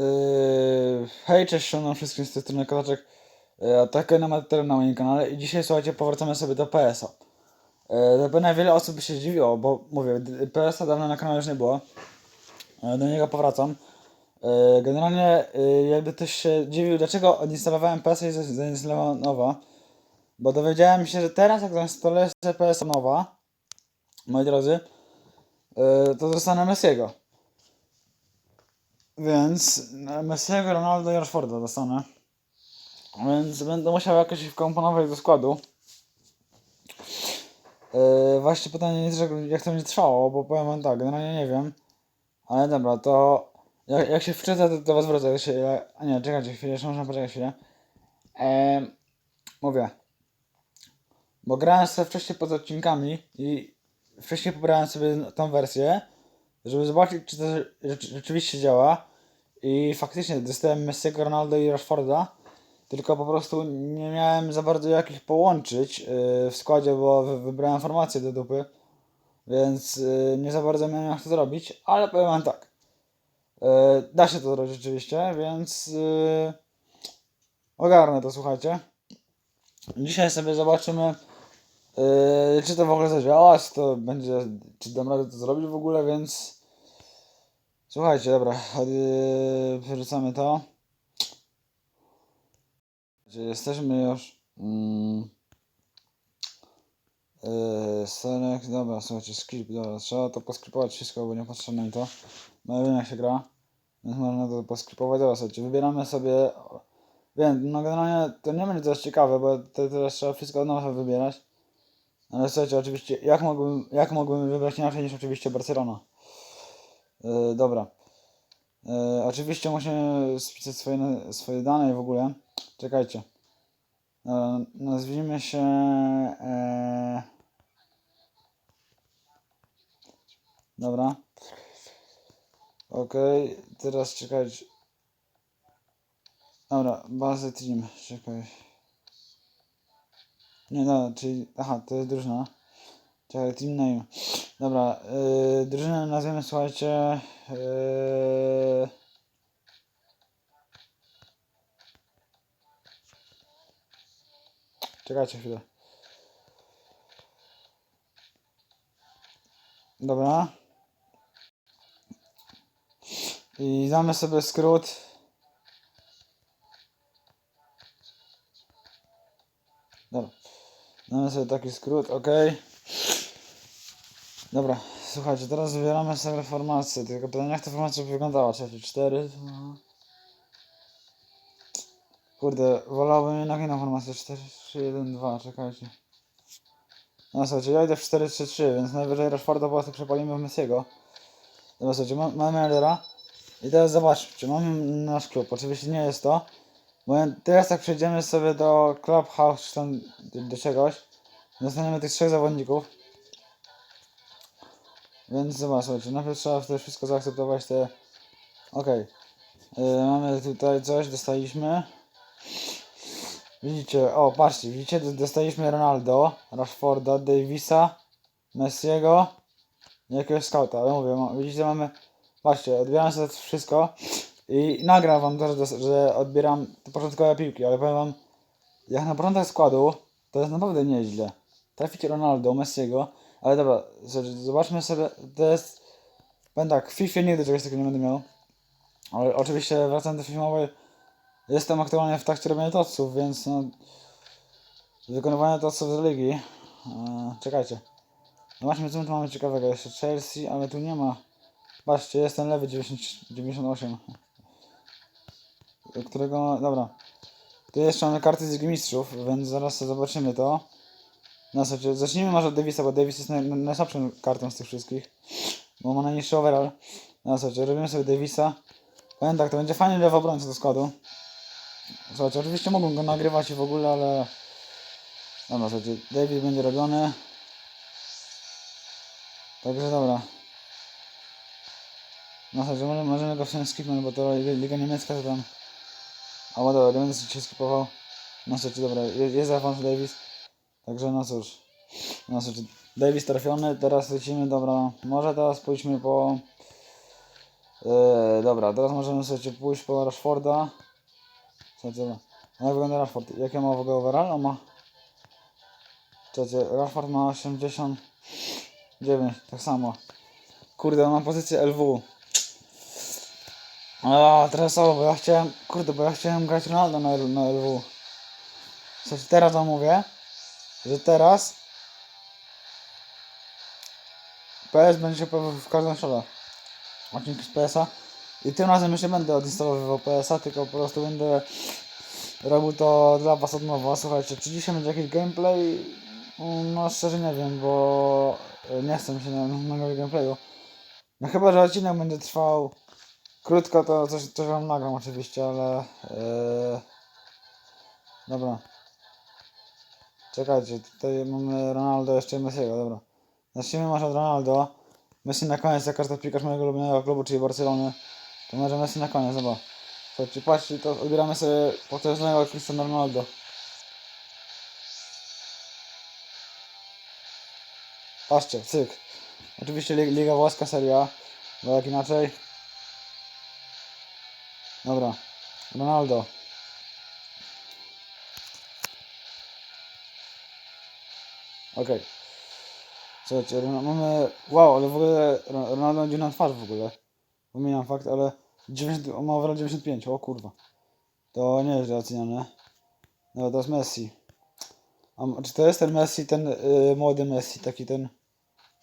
Yy, hej, cześć, szanowni wszystkim z tej strony Kotaczek. Yy, Atakuję na materiał na moim kanale i dzisiaj słuchajcie, powracamy sobie do PS-a. Yy, zapewne wiele osób się zdziwiło, bo mówię, PS-a dawno na kanale już nie było. Yy, do niego powracam. Yy, generalnie yy, jakby ktoś się dziwił, dlaczego odinstalowałem PS-a i za- zainstalowałem nowa. Bo dowiedziałem się, że teraz jak zainstaluję PS-a nowa, moi drodzy, yy, to dostanę Messiego. Więc e, Messiego, Ronaldo i Rashforda dostanę. Więc będę musiał jakoś wkomponować do składu. Yy, właśnie pytanie jest, jak to będzie trwało, bo powiem wam tak, generalnie nie wiem. Ale dobra, to jak, jak się wczyta, to do was wrócę. Się, a nie, czekajcie chwilę, jeszcze można poczekać chwilę. Ehm, mówię. Bo grałem sobie wcześniej poza odcinkami i wcześniej pobrałem sobie tą wersję, żeby zobaczyć, czy to rzeczy- rzeczywiście działa. I faktycznie dostałem Messiego, Ronaldo i Rashforda, tylko po prostu nie miałem za bardzo jak ich połączyć yy, w składzie, bo wy- wybrałem formację do dupy, więc yy, nie za bardzo miałem jak to zrobić, ale powiem wam tak. Yy, da się to zrobić rzeczywiście, więc ogarnę to, słuchajcie. Dzisiaj sobie zobaczymy, czy to w ogóle zadziała, czy to będzie, czy dam radę to zrobić w ogóle, więc słuchajcie, dobra, yy, przerzucamy to. Jesteśmy już? Mm. Yy, dobra, słuchajcie, skip, dobra, trzeba to poskripować wszystko, bo nie patrzę na to. No ja wiem jak się gra, więc można to poskripować. Dobra, słuchajcie, wybieramy sobie, wiem, no generalnie to nie będzie też ciekawe, bo teraz trzeba wszystko od nowa wybierać. Ale słuchajcie, oczywiście, jak mógłbym, jak mógłbym wybrać inaczej niż oczywiście Barcelona? Yy, dobra. Yy, oczywiście musimy spisać swoje, swoje dane i w ogóle. Czekajcie. E, nazwijmy się. E... Dobra. Okej, teraz czekać. Dobra, bazy team. Czekaj. Nie, no, czyli. Aha, to jest drużyna. Czekaj, team name. Dobra, yy, drużynę nazwiemy, słuchajcie. Yy... Czekajcie chwilę. Dobra. I damy sobie skrót. Dobra. Damy sobie taki skrót, ok. Dobra, słuchajcie, teraz wybieramy sobie formację. Tylko pytanie, jak ta formacja by wyglądała? Czekajcie, 4. Kurde, wolałbym jednak inną formację. 4, 3, 1, 2, czekajcie. No słuchajcie, ja idę w 4, 3, 3, więc najwyżej Rashforda po prostu przepalimy w Messiego. Dobra, słuchajcie, ma, mamy Eldera. I teraz zobaczmy, czy mamy nasz klub. Oczywiście nie jest to. Bo teraz jak przejdziemy sobie do Clubhouse, czy tam do czegoś, dostaniemy tych trzech zawodników. Więc zobacz, słuchajcie, najpierw trzeba to wszystko zaakceptować, te... Okej. Yy, mamy tutaj coś, dostaliśmy. Widzicie, o patrzcie, widzicie, dostaliśmy Ronaldo, Rashforda, Davisa, Messiego jakiegoś scouta, ale mówię, widzicie, mamy, patrzcie, odbieram sobie wszystko i nagram wam to, że, że odbieram te początkowe piłki, ale powiem wam, jak na początek składu, to jest naprawdę nieźle. Traficie Ronaldo, Messiego, ale dobra, zobaczmy sobie, jest, powiem tak, w FIFA nigdy czegoś takiego nie będę miał, ale oczywiście wracając do filmowej, Jestem aktualnie w trakcie robienia toców, więc no, wykonywanie toców z ligi. Eee, czekajcie. Zobaczmy co my tu mamy ciekawego. Jeszcze Chelsea, ale tu nie ma. Patrzcie, jest ten lewy 90, 98. do Którego, dobra. Tu jeszcze mamy karty z Ligi Mistrzów, więc zaraz zobaczymy to. No zacznijmy może od Davisa, bo Davis jest naj, naj- najsłabszą kartą z tych wszystkich. Bo ma najniższy overall. No słuchajcie, robimy sobie Davisa. Powiem tak, to będzie fajny lewy obrońca do składu. Słuchajcie, oczywiście mogą go nagrywać w ogóle, ale... Dobra, słuchajcie, David będzie robiony. Także dobra. No słuchajcie, możemy, możemy go w sumie skipnąć, bo to li- Liga Niemiecka to tam... Albo dobra, nie będę się skipował. No słuchajcie, dobra, jest, jest Alfonso Davis. Także no cóż. No słuchajcie, Davis trafiony, teraz lecimy, dobra. Może teraz pójdźmy po... Yy, dobra, teraz możemy sobie pójść po Rashforda. Słuchajcie. No jak wygląda Rashford? Jakie ma w ogóle overall? On ma... Słuchajcie, Rashford ma 89, tak samo. Kurde, on ma pozycję LW. A, teraz o, bo ja chciałem, kurde, bo ja chciałem grać Ronaldo na, na LW. Słuchajcie, teraz wam mówię, że teraz PS będzie w każdym szale. Odcinki z PS-a. I tym razem już nie będę odinstalowywał PS-a, tylko po prostu będę robił to dla was od nowa. Słuchajcie, czy dzisiaj będzie jakiś gameplay? No szczerze nie wiem, bo nie chcę się na, na gameplayu. No chyba, że odcinek będzie trwał krótko, to coś, coś wam nagram oczywiście, ale... Yy... Dobra. Czekajcie, tutaj mamy Ronaldo, jeszcze Messiego, dobra. Zacznijmy może od Ronaldo. Messi na koniec, jak każdy piłkarz mojego ulubionego klubu, czyli Barcelony. To może Messi na koniec, dobra. Słuchajcie, patrzcie, to odbieramy sobie potężnego Cristiano Ronaldo. Patrzcie, cyk. Oczywiście Lig- Liga Włoska, Seria. Bo jak inaczej. Dobra. Ronaldo. Okej. Słuchajcie, Ron- mamy... Wow, ale w ogóle Ron- Ronaldo będzie na twarz w ogóle. Pomijam fakt, ale 90, on ma overall 95, o kurwa. To nie jest źle oceniane. No jest Messi. A czy to jest ten Messi, ten y, młody Messi, taki ten...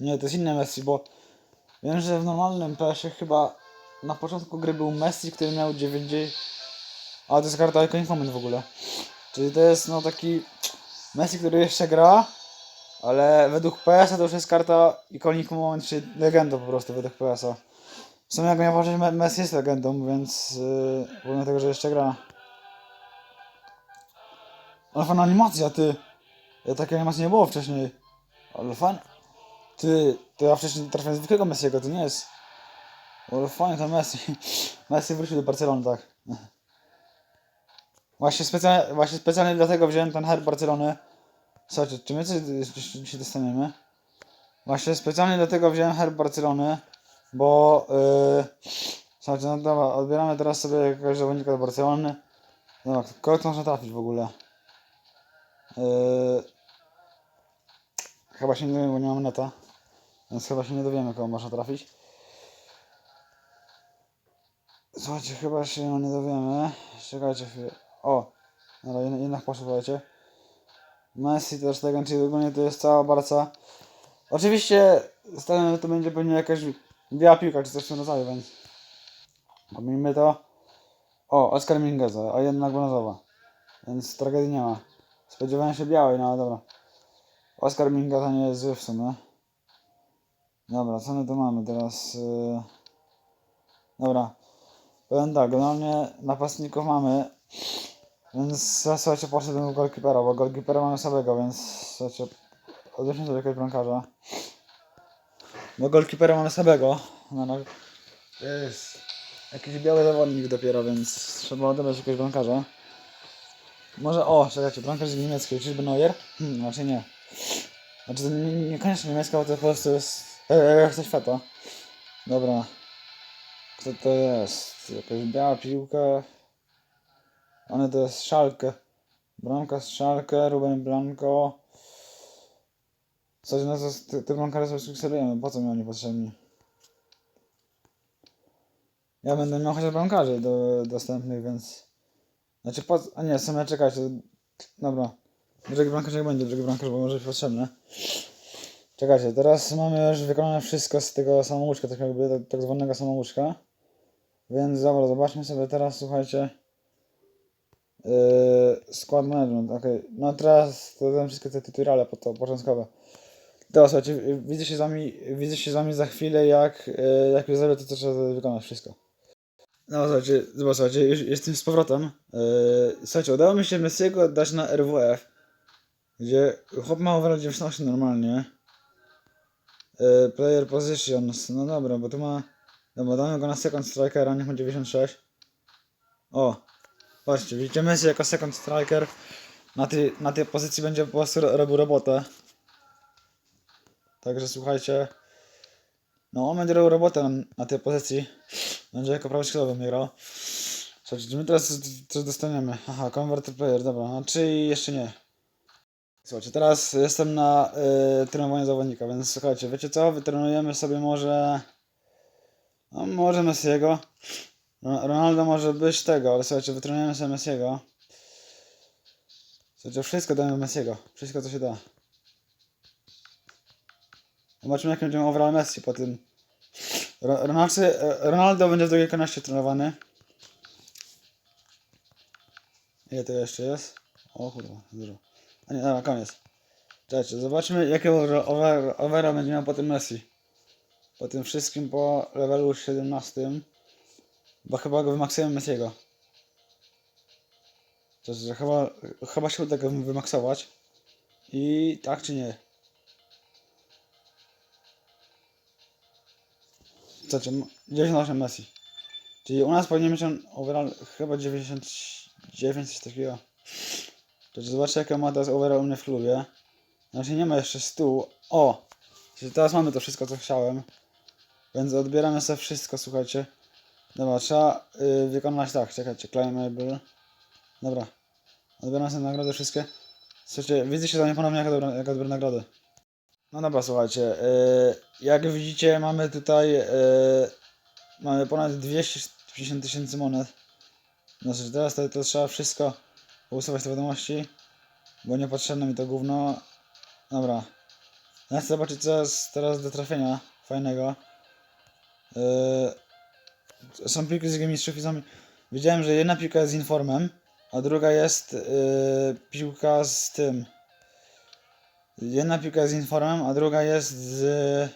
Nie, to jest inny Messi, bo wiem, że w normalnym PS-ie chyba na początku gry był Messi, który miał 90... A to jest karta Iconic Moment w ogóle. Czyli to jest no taki Messi, który jeszcze gra, ale według PS-a to już jest karta Iconic Moment, czyli legenda po prostu według PS-a. W sumie jak nie patrzeć, Me- Messi jest legendą, więc yy, tego, że jeszcze gra. Ale fajna animacja, ty. Ja takiej animacji nie było wcześniej. Ale fan. Ty, to ja wcześniej trafiłem zwykłego Messiego, to nie jest. Ale fajnie to Messi. Messi wrócił do Barcelony, tak. Właśnie specjalnie, właśnie specjalnie dlatego wziąłem ten herb Barcelony. Słuchajcie, czy my coś się dostaniemy? Właśnie specjalnie dlatego wziąłem herb Barcelony, bo yy, słuchajcie, no dobra, odbieramy teraz sobie jakiegoś zawodnika do Barcelony. Dobra, kogo to można trafić w ogóle? Yy, chyba się nie dowiemy, bo nie mamy neta. Więc chyba się nie dowiemy, kogo można trafić. Słuchajcie, chyba się nie dowiemy. Czekajcie chwilę. O! Ale jednak, poszło, słuchajcie. Messi też legend, czyli ogólnie to jest cała Barca. Oczywiście stawiam, że to będzie pewnie jakaś biała piłka, czy coś w tym rodzaju, więc... Pomijmy to. O, Oscar Mingueza, a jednak brązowa. Więc tragedii nie ma. Spodziewałem się białej, no ale dobra. Oscar Mingueza nie jest zły w sumie. Dobra, co my tu mamy teraz? Yy... Dobra. Powiem tak, generalnie napastników mamy. Więc ja słuchajcie, poszedłem do golkipera, bo golkipera mamy samego, więc słuchajcie, odeszliśmy do jakiegoś bramkarza. Bo golkipera mamy samego. No, no, to jest jakiś biały zawodnik dopiero, więc trzeba odebrać jakiegoś bramkarza. Może, o, czekajcie, bramkarz z niemiecki, czyżby Neuer? Hmm, raczej nie. Znaczy to nie, niekoniecznie niemiecka, bo to po prostu jest e, reszta świata. Dobra. Kto to jest? Jakaś biała piłka. To jest Szalkę. Bramka z Szalkę, Ruben Blanco. Coś na te, te sobie sukcesujemy, po co mi oni potrzebni? Ja będę miał chociaż bramkarzy do, dostępnych, więc... Znaczy po... A nie, w sumie czekajcie. Dobra. Drugi bramkarz jak będzie, drugi bramkarz, bo może być potrzebny. Czekajcie, teraz mamy już wykonane wszystko z tego samouczka, tak jakby tak, tak zwanego samouczka. Więc dobra, zobaczmy sobie teraz, słuchajcie. Yy, skład management, okej. No teraz to tam wszystkie te tutoriale po to, początkowe. Dobra, słuchajcie, widzę się z wami, widzę się z wami za chwilę, jak, yy, jak już zrobię to, co trzeba wykonać wszystko. No słuchajcie, zobacz, słuchajcie, już jestem z powrotem. Yy, słuchajcie, udało mi się Messiego dać na RWF, gdzie chłop ma overall 98 normalnie. Yy, player positions, no dobra, bo tu ma... Dobra, damy go na second strikera, niech ma 96. O, patrzcie, widzicie Messi jako second striker. Na tej, na tej pozycji będzie po prostu ro- robił robotę. Także słuchajcie. No on będzie robił robotę na, na tej pozycji. Będzie jako prawy skrzydłowy grał. Słuchajcie, my teraz coś dostaniemy? Aha, convert to player, dobra, czyli jeszcze nie. Słuchajcie, teraz jestem na y, trenowaniu zawodnika, więc słuchajcie, wiecie co? Wytrenujemy sobie może... No, może Messiego. Ro- Ronaldo może być tego, ale słuchajcie, wytrenujemy sobie Messiego. Słuchajcie, wszystko dajemy Messiego. Wszystko, co się da. Zobaczymy, jak będziemy overall Messi po tym. Ro- Ronaldo, Ronaldo będzie w drugiej kolejności trenowany. Ile to jeszcze jest? O kurwa, dużo. A nie, dobra, koniec. Czekajcie, zobaczmy jakie over, over, overa będzie miał potem Messi. Po tym wszystkim po levelu 17. Bo chyba go wymaksujemy Messiego. To że chyba, chyba się uda go wymaksować. I tak czy nie? Zobaczcie, m- 98 Messi. Czyli u nas powinien mieć on overall chyba 99, coś takiego. To zobaczcie jakie ma teraz overall u mnie w klubie. Znaczy nie ma jeszcze 100. O! Czyli teraz mamy to wszystko co chciałem. Więc odbieramy sobie wszystko, słuchajcie. Dobra, trzeba y, wykonać tak, czekajcie, claimable. Dobra. Odbieram sobie nagrody wszystkie. Słuchajcie, widzę się za mnie ponownie jak, odbiorę- jak odbiorę nagrody. No dobra, słuchajcie. y, jak widzicie mamy tutaj y, mamy ponad 250 tysięcy monet. Znaczy teraz to, to trzeba wszystko usuwać te wiadomości, bo niepotrzebne mi to gówno. Dobra. Ja chcę zobaczyć co jest teraz do trafienia fajnego. Yy, są piłki z Ligi Mistrzów i są... Widziałem, że jedna piłka jest z informem, a druga jest yy, piłka z tym. Jedna piłka jest z informem, a druga jest z...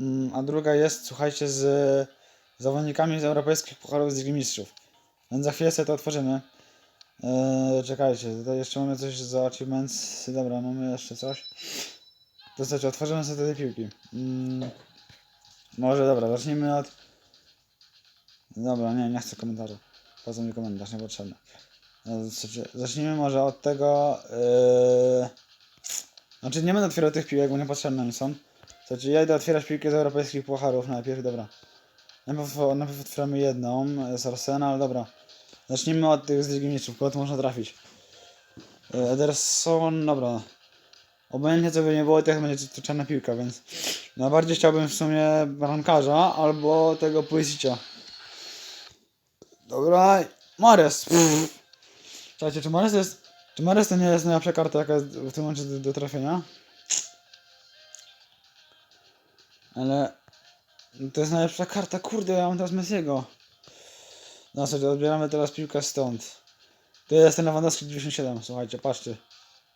Mm, a druga jest, słuchajcie, z zawodnikami z europejskich pucharów z Ligi Mistrzów. Więc za chwilę sobie to otworzymy. Eee, czekajcie, tutaj jeszcze mamy coś za achievements. Dobra, mamy jeszcze coś. To znaczy, otworzymy sobie te piłki. Mm, może dobra, zacznijmy od... Dobra, nie, nie chcę komentarza. Po co mi komentarz, niepotrzebny. E, słuchajcie, Zacznijmy może od tego... Yy... Znaczy, nie będę otwierał tych piłek, bo niepotrzebne mi są. Słuchajcie, ja idę otwierać piłki z europejskich pucharów najpierw, dobra. Najpierw, najpierw otwieramy jedną z Arsenal, dobra. Zacznijmy od tych z Ligi Mistrzów, kogo tu można trafić. E, Ederson, dobra. Obojętnie co by nie było, to jak będzie to czarna piłka, więc najbardziej chciałbym w sumie bramkarza albo tego Pulisicia. Dobra, Mares. Słuchajcie, czy Mares jest... Czy Mares to nie jest najlepsza karta jaka jest w tym momencie do, do trafienia? Ale... To jest najlepsza karta, kurde, ja mam teraz Messiego. No sobie odbieramy teraz piłkę stąd. To jest ten Lewandowski 97, słuchajcie, patrzcie.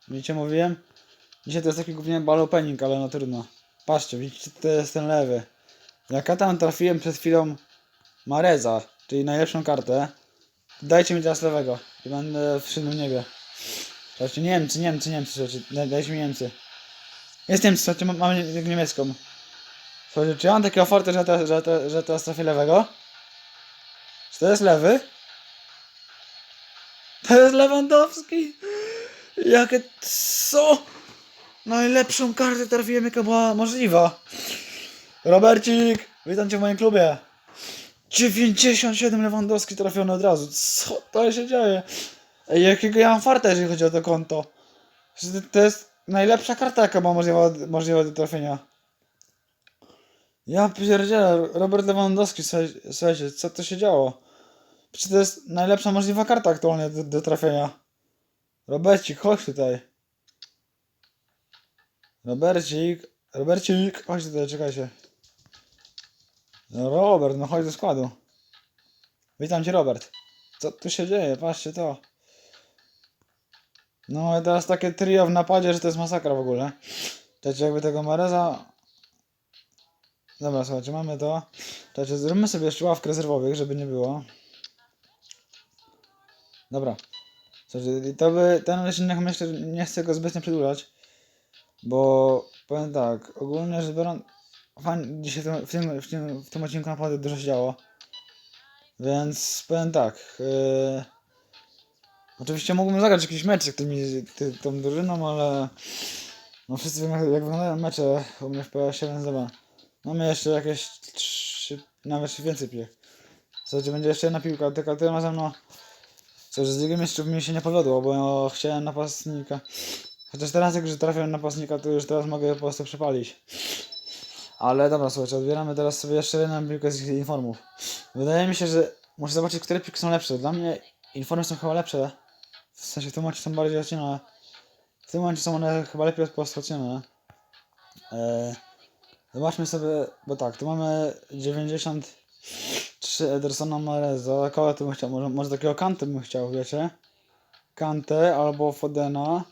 Widzicie, mówiłem? Dzisiaj to jest taki głównie balopening, ale no trudno. Patrzcie, widzicie, to jest ten lewy. Jak ja tam trafiłem przed chwilą Mareza, czyli najlepszą kartę, dajcie mi teraz lewego i będę w szybnym niebie. Słuchajcie, Niemcy, Niemcy, Niemcy, słuchajcie, daj- dajcie mi Niemcy. Jest Niemcy, słuchajcie, mam, mam nie- niemiecką. Słuchajcie, czy ja mam takie oferty, że, że, że teraz trafię lewego? Czy to jest lewy? To jest Lewandowski! Jakie... co? Najlepszą kartę trafiłem jaka była możliwa. Robercik, witam cię w moim klubie. 97 Lewandowski trafiony od razu. Co to się dzieje? Ej, jakiego ja mam farta, jeżeli chodzi o to konto. To- jest najlepsza karta, jaka ma możliwa, możliwa do trafienia. Ja pierdzielę, Robert Lewandowski, słuchaj- słuchajcie, co to się działo? Przecież to jest najlepsza możliwa karta aktualnie do, do trafienia. Robercik, chodź tutaj. Robercik, Robercik, chodź tutaj, czekajcie. No Robert, no chodź do składu. Witam cię, Robert. Co tu się dzieje? Patrzcie to. No i teraz takie trio w napadzie, że to jest masakra w ogóle. Czekajcie, jakby tego Mareza... Dobra, słuchajcie, mamy to. Czekajcie, zróbmy sobie jeszcze ławkę rezerwowych, żeby nie było. Dobra. Słuchajcie, to by, ten odcinek myślę, nie chcę go zbytnio przedłużać. Bo powiem tak, ogólnie rzecz biorąc, dzisiaj w tym, w, tym, w, tym, odcinku naprawdę dużo się działo. Więc powiem tak. Yy, oczywiście mógłbym zagrać jakiś mecz z tymi, ty, tą drużyną, ale no wszyscy wiemy jak, wyglądają mecze u mnie w PS7, więc. Mamy jeszcze jakieś trzy, nawet więcej piłek. Słuchajcie, będzie jeszcze jedna piłka, tylko tym razem no... Cóż, z Ligą Mistrzów mi się nie powiodło, bo chciałem napastnika. Chociaż teraz jak już trafiłem napastnika, to już teraz mogę po prostu przepalić. Ale dobra, słuchajcie, odbieramy teraz sobie jeszcze jedną piłkę z informów. Wydaje mi się, że muszę zobaczyć, które piłki są lepsze. Dla mnie informy są chyba lepsze. W sensie w tym momencie są bardziej odcinane. W tym momencie są one chyba lepiej rozpoznawane. Eee, zobaczmy sobie, bo tak, tu mamy 93 Edersona Mareza. Kogo tu bym chciał? Może, może takiego Kantę bym chciał, wiecie? Kantę albo Fodena.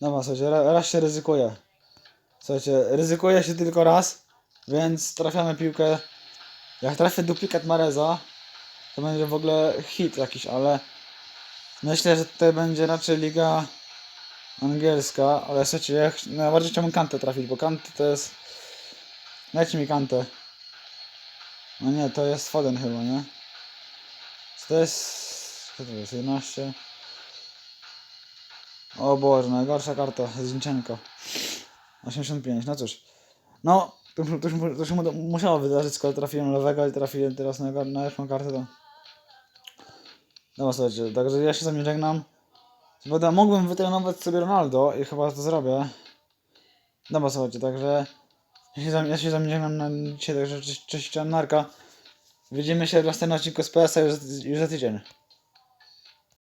Dobra, słuchajcie, ra- raz się ryzykuje. Słuchajcie, ryzykuje się tylko raz, więc trafiamy piłkę. Jak trafię duplikat Mareza, to będzie w ogóle hit jakiś, ale myślę, że tutaj będzie raczej liga angielska, ale słuchajcie, ja najbardziej chciałbym Kantę trafić, bo Kantę to jest... Dajcie mi Kantę. No nie, to jest Foden chyba, nie? To jest... Co to jest? 11? O Boże, najgorsza karta, Zinchenko. 85, no cóż. No, to, to, to się mu- musiało wydarzyć, skoro trafiłem lewego i trafiłem teraz na najlepszą kartę, to... No słuchajcie, także ja się z wami żegnam. Prawda mógłbym wytrenować sobie Ronaldo i chyba to zrobię. Dobra, słuchajcie, także ja się, z wami- ja się żegnam na dzisiaj, także cześć, cześć, narka. Widzimy się w następnym odcinku z PS-a już, za- już za tydzień.